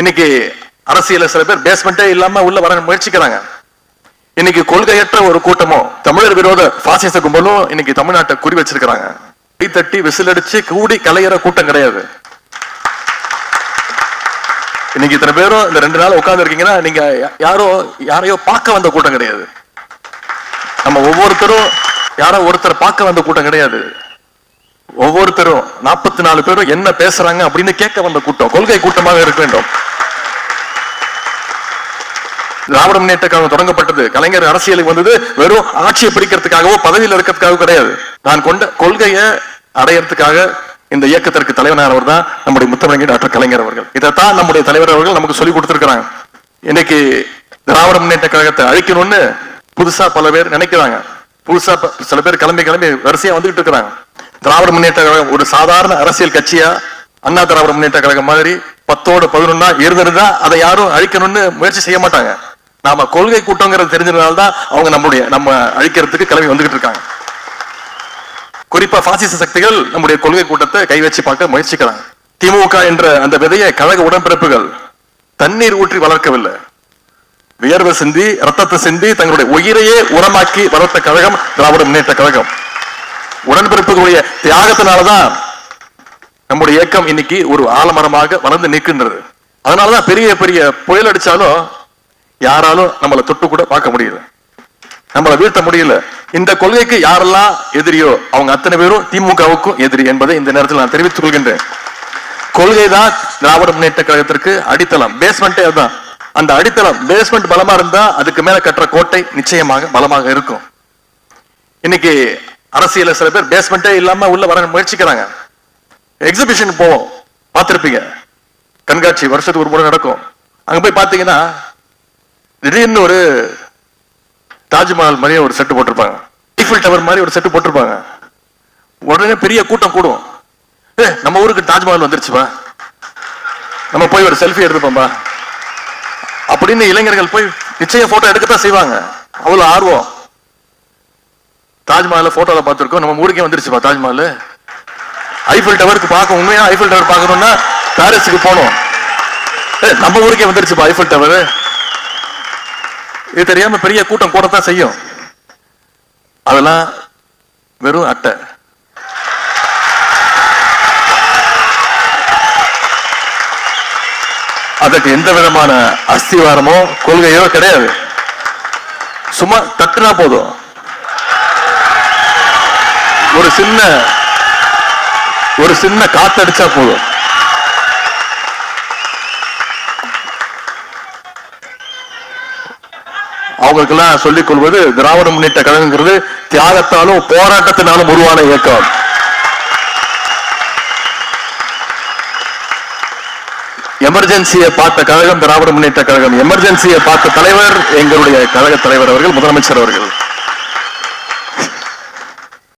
இன்னைக்கு அரசியல சில பேர் பேஸ்மெண்டே இல்லாம உள்ள வர முயற்சிக்கிறாங்க. இன்னைக்கு கொள்கையற்ற ஒரு கூட்டமும் தமிழர் விரோத பாசிச கும்பலும் இன்னைக்கு தமிழ்நாட்டை குறி வச்சிருக்கிறாங்க. கை தட்டி விசில் அடிச்சு கூடி கலையிற கூட்டம் கிடையாது. இன்னைக்கு இத்தனை பேரும் இந்த ரெண்டு நாள் உட்கார்ந்து இருக்கீங்கன்னா நீங்க யாரோ யாரையோ பார்க்க வந்த கூட்டம் கிடையாது. நம்ம ஒவ்வொருத்தரும் யாரோ ஒருத்தர் பார்க்க வந்த கூட்டம் கிடையாது. ஒவ்வொருத்தரும் நாற்பத்தி நாலு பேரும் என்ன பேசுறாங்க அப்படின்னு கேட்க வந்த கூட்டம் கொள்கை கூட்டமாக இருக்க வேண்டும். திராவிட முன்னேற்ற கழகம் தொடங்கப்பட்டது. கலைஞர் அரசியலுக்கு வந்தது வெறும் ஆட்சியை பிடிக்கிறதுக்காகவோ பதவியில் இருக்கிறதுக்காகவோ கிடையாது. நான் கொண்ட கொள்கையை அடையறதுக்காக இந்த இயக்கத்திற்கு தலைவனானவர் தான் நம்முடைய முத்தமிழங்கி டாக்டர் கலைஞர் அவர்கள். இதைத்தான் நம்முடைய தலைவர் அவர்கள் நமக்கு சொல்லி கொடுத்துருக்கிறாங்க. இன்னைக்கு திராவிட முன்னேற்ற கழகத்தை அழிக்கணும்னு புதுசா பல பேர் நினைக்கிறாங்க. புதுசா ப- சில பேர் கிளம்பி கிளம்பி வரிசையா வந்துகிட்டு இருக்கிறாங்க. திராவிட முன்னேற்ற கழகம் ஒரு சாதாரண அரசியல் கட்சியா அண்ணா திராவிட முன்னேற்ற கழகம் மாதிரி பத்தோடு பதினொன்னா இருந்திருந்தா அதை யாரும் அழிக்கணும்னு முயற்சி செய்ய மாட்டாங்க. நாம கொள்கை கூட்டங்கிறது தெரிஞ்சதுனால தான் அவங்க நம்முடைய நம்ம அழிக்கிறதுக்கு கிளம்பி வந்துகிட்டு இருக்காங்க. குறிப்பா பாசிச சக்திகள் நம்முடைய கொள்கை கூட்டத்தை கை வச்சு பார்க்க முயற்சிக்கிறாங்க. திமுக என்ற அந்த விதையை கழக உடன்பிறப்புகள் தண்ணீர் ஊற்றி வளர்க்கவில்லை. வியர்வை சிந்தி ரத்தத்தை சிந்தி தங்களுடைய உயிரையே உரமாக்கி வளர்த்த கழகம் திராவிட முன்னேற்ற கழகம். உடன்பிறப்புகளுடைய தியாகத்தினாலதான் நம்முடைய இயக்கம் இன்னைக்கு ஒரு ஆலமரமாக வளர்ந்து நிற்கின்றது. அதனாலதான் பெரிய பெரிய புயல் அடிச்சாலும் யாராலும் நம்மளை தொட்டு கூட பார்க்க முடியல. நம்மளை வீழ்த்த முடியல. இந்த கொள்கைக்கு யாரெல்லாம் எதிரியோ அவங்க அத்தனை பேரும் திமுகவுக்கும் எதிரி என்பதை இந்த நேரத்தில் நான் தெரிவித்துக் கொள்கின்றேன். கொள்கை தான் திராவிட முன்னேற்ற கழகத்திற்கு அடித்தளம். பேஸ்மெண்டே அதுதான். அந்த அடித்தளம் பேஸ்மெண்ட் பலமா இருந்தா அதுக்கு மேல கட்டுற கோட்டை நிச்சயமாக பலமாக இருக்கும். இன்னைக்கு அரசியல சில பேர் பேஸ்மெண்டே இல்லாம உள்ள வர முயற்சிக்கிறாங்க. எக்ஸிபிஷன் போவோம். பார்த்திருப்பீங்க. கண்காட்சி வருஷத்துக்கு ஒரு முறை நடக்கும். அங்க போய் பாத்தீங்கன்னா திடீர்னு ஒரு தாஜ்மஹால் மாதிரியே ஒரு செட்டு போட்டிருப்பாங்க. ஐஃபில் டவர் மாதிரி ஒரு செட்டு போட்டிருப்பாங்க. உடனே பெரிய கூட்டம் கூடும். ஏ நம்ம ஊருக்கு தாஜ்மஹால் வந்துருச்சுப்பா. நம்ம போய் ஒரு செல்ஃபி எடுத்துப்போம்பா. அப்படின்னு இளைஞர்கள் போய் நிச்சயம் போட்டோ எடுக்கத்தான் செய்வாங்க. அவ்வளோ ஆர்வம். தாஜ்மஹால போட்டோல பார்த்துருக்கோம். நம்ம ஊருக்கே வந்துருச்சுப்பா தாஜ்மஹால் ஐஃபில் டவருக்கு பார்க்க உண்மையா ஐஃபில் டவர் பார்க்கணும்னா பாரிஸுக்கு போகணும். ஏ, நம்ம ஊருக்கே வந்துருச்சுப்பா ஐஃபில் டவர் இது தெரியாம பெரிய கூட்டம் கூடத்தான் செய்யும். அதெல்லாம் வெறும் அட்டை. அதற்கு எந்த விதமான அஸ்திவாரமோ கொள்கையோ கிடையாது. சும்மா தட்டுனா போதும். ஒரு சின்ன ஒரு சின்ன காத்தடிச்சா போதும். அவங்களுக்கெல்லாம் சொல்லிக் கொள்வது திராவிட முன்னேற்ற கழகங்கிறது தியாகத்தாலும் போராட்டத்தினாலும் உருவான இயக்கம். எமர்ஜென்சியை பார்த்த கழகம் திராவிட முன்னேற்ற கழகம். எமர்ஜென்சியை பார்த்த தலைவர் எங்களுடைய கழக தலைவர் அவர்கள் முதலமைச்சர் அவர்கள்.